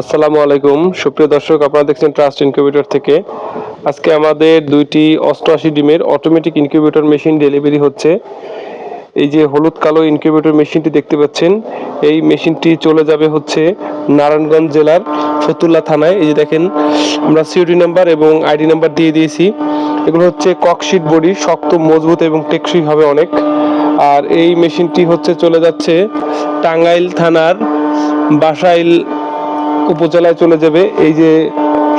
আসসালামু আলাইকুম। সুপ্রিয় দর্শক, আপনারা দেখছেন ট্রাস্ট ইনকিউবেটর থেকে। আজকে আমাদের দুইটি অষ্টআশি ডিমের অটোমেটিক ইনকিউবেটর মেশিন ডেলিভারি হচ্ছে। এই যে হলুদ কালো ইনকিউবেটর মেশিনটি দেখতে পাচ্ছেন, এই মেশিনটি চলে যাবে হচ্ছে নারায়ণগঞ্জ জেলার ফতুল্লা থানায়। এই যে দেখেন, আমরা সিওডি নাম্বার এবং আইডি নাম্বার দিয়ে দিয়েছি। এগুলো হচ্ছে ককশিট বডি, শক্ত, মজবুত এবং টেকসই হবে অনেক। আর এই মেশিনটি হচ্ছে চলে যাচ্ছে টাঙ্গাইল থানার বাসাইল উপজেলায় চলে যাবে। এই যে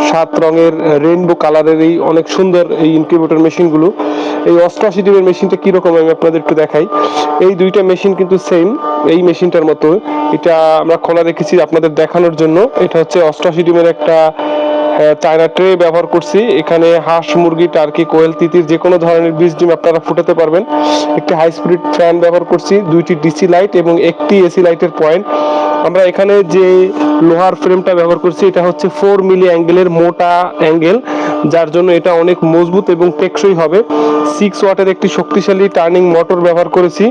সাত রঙের রেইনবো কালারের এই অনেক সুন্দর এই ইনকিউবেটর মেশিনগুলো এই অষ্টআশি মেশিনটা কীরকম আমি আপনাদের একটু দেখাই। এই দুইটা মেশিন কিন্তু সেম এই মেশিনটার মতো। এটা আমরা খোলা রেখেছি আপনাদের দেখানোর জন্য। এটা হচ্ছে অষ্টআশি একটা চায়না ট্রে ব্যবহার করছি। এখানে হাঁস, মুরগি টার্কি কোয়েল, তিতির যে কোনো ধরনের বীজ ডিম আপনারা ফুটাতে পারবেন। একটি হাই স্পিড ফ্যান ব্যবহার করছি, দুইটি ডিসি লাইট এবং একটি এসি লাইটের পয়েন্ট আমরা এখানে যে লোহার ফ্রেমটা ব্যবহার করছি, এটা হচ্ছে ফোর মিলি অ্যাঙ্গেলের মোটা অ্যাঙ্গেল যার জন্য এটা অনেক মজবুত এবং টেকসই হবে। সিক্স ওয়াটের একটি শক্তিশালী টার্নিং মোটর ব্যবহার করেছি।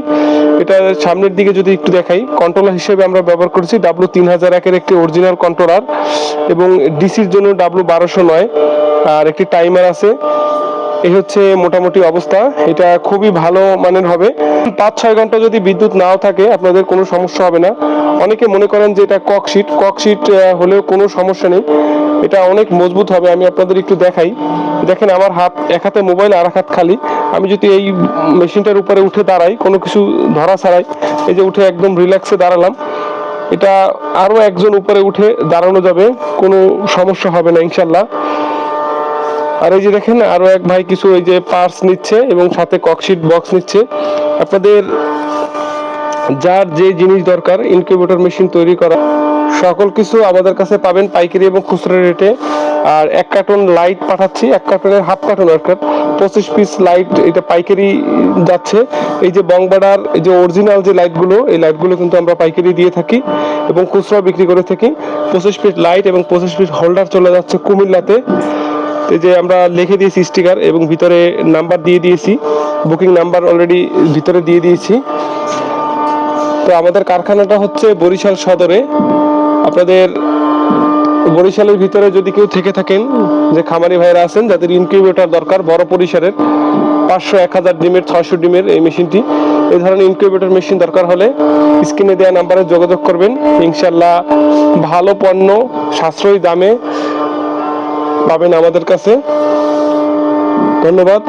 এটা সামনের দিকে যদি একটু দেখাই কন্ট্রোলার হিসেবে আমরা ব্যবহার করেছি ডাব্লু তিন হাজার একের একটি অরিজিনাল কন্ট্রোলার এবং ডিসির জন্য ডাব্লু বারোশো নয়, আর একটি টাইমার আছে। এই হচ্ছে মোটামুটি অবস্থা। এটা খুবই ভালো মানের হবে। পাঁচ ছয় ঘণ্টা যদি বিদ্যুৎ নাও থাকে, আপনাদের কোনো সমস্যা হবে না। অনেকে মনে করেন যে এটা ককশিট ককশিট হলেও কোনো সমস্যা নেই। এটা অনেক মজবুত হবে, আমি আপনাদের একটু দেখাই। দেখেন আমার হাত, এক হাতে মোবাইল, আর এক হাত খালি। আমি যদি এই মেশিনটার উপরে উঠে দাঁড়াই, কোনো কিছু ধরা ছাড়াই, এই যে উঠে একদম রিল্যাক্সে দাঁড়ালাম, এটা আরও একজন উপরে উঠে দাঁড়ানো যাবে, কোনো সমস্যা হবে না ইনশাল্লাহ আর এই যে দেখেন আরও এক ভাই কিছু এই যে পার্স নিচ্ছে এবং সাথে ককশিট বক্স নিচ্ছে। আপনাদের যার যে জিনিস দরকার ইনকিউবেটর মেশিন তৈরি করা। সকল কিছু আমাদের কাছে পাবেন পাইকারি এবং খুচরো রেটে। আর এক কার্টন লাইট পাঠাচ্ছি, এক কার্টনের হাফ কার্টন আর পঁচিশ পিস লাইট এটা পাইকারি যাচ্ছে। এই যে বংবাডার এই যে অরিজিনাল যে লাইটগুলো এই লাইটগুলো কিন্তু আমরা পাইকারি দিয়ে থাকি এবং খুচরা বিক্রি করে থাকি। পঁচিশ পিস লাইট এবং পঁচিশ পিস হোল্ডার চলে যাচ্ছে কুমিল্লাতে। এই যে আমরা লিখে দিয়েছি স্টিকার এবং ভিতরে নাম্বার দিয়ে দিয়েছি। বুকিং নাম্বার অলরেডি ভিতরে দিয়ে দিয়েছি। তো আমাদের কারখানাটা হচ্ছে বরিশাল সদরে। আপনাদের বরিশালের ভিতরে যদি কেউ থেকে থাকেন, যে খামারি ভাইরা আছেন, যাদের ইনকিউবেটর দরকার, বড় পরিসরের, পাঁচশো, এক হাজার ডিমের, ছয়শো ডিমের এই মেশিনটি এই ধরনের ইনকিউবেটর মেশিন দরকার হলে স্ক্রিনে দেওয়া নাম্বারে যোগাযোগ করবেন। ইনশাল্লাহ ভালো পণ্য, সাশ্রয়ী দামে পাবেন আমাদের কাছে। ধন্যবাদ।